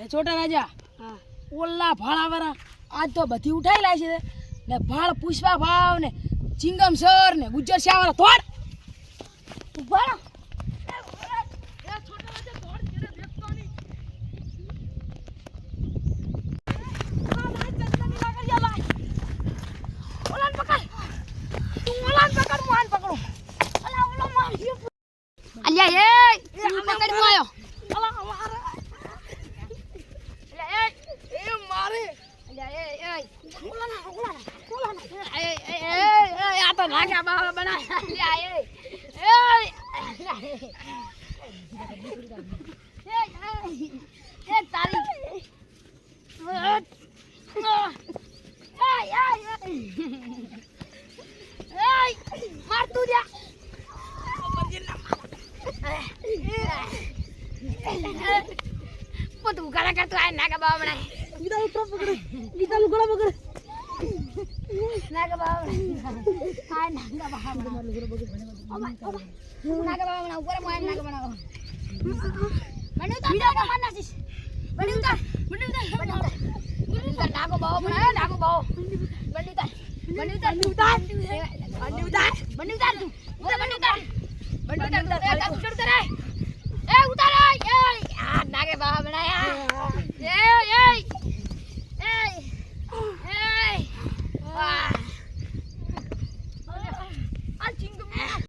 એ છોટા રાજા હા ઓલા ભાળાવાળા આજ તો બધી ઉઠાઈ લાય છે ને ભાળ પુષ્પા ભાવ ને ચિંગમ સર ને ગુજ્જર શ્યાવાળા થોડ ઊભા અલ્યા એ પકડ. તું ઓલાને પકડ, હું આને પકડું. અલા, ઓલો મારી. અલ્યા, એ, તું પકડ, હું આયો. અલા, અલા, અલા. અલ્યા, એ, એ મારે અલ્યા, એ, એ. ઓલાને, ઓલાને, ઓલાને. એ, એ, એ, એ, આ તો નાખ્યા બાવા બનાવ્યા. અલ્યા, એ, એ. અલ્યા, એ. એ, એ, એ, તારી. એય, એય, એય. એય, માર તું જા. બધું ઘણા કરતું આ નાગા બાવા બનાય. ગીતા ઉતરો પકડે ગીતા લુગડા પકડે નાગા બનાય. આ નાગા બનાય. ઓમાય, ઓમાય. હું નાગા બાવા બનાવું. ઉપર હું આ નાગા બનાવું. મને ઉતાર, નાગા માર નાખીશ. મને ઉતાર, મને ઉતાર, મને ઉતાર. મને ઉતાર, નાગો બાવો બનાવ્યો, નાગો બાવો. મને ઉતાર, મને ઉતાર, મને ઉતાર. મને ઉતાર, મને ઉતાર તું. ઉતાર, મને ઉતાર. મને ઉતાર,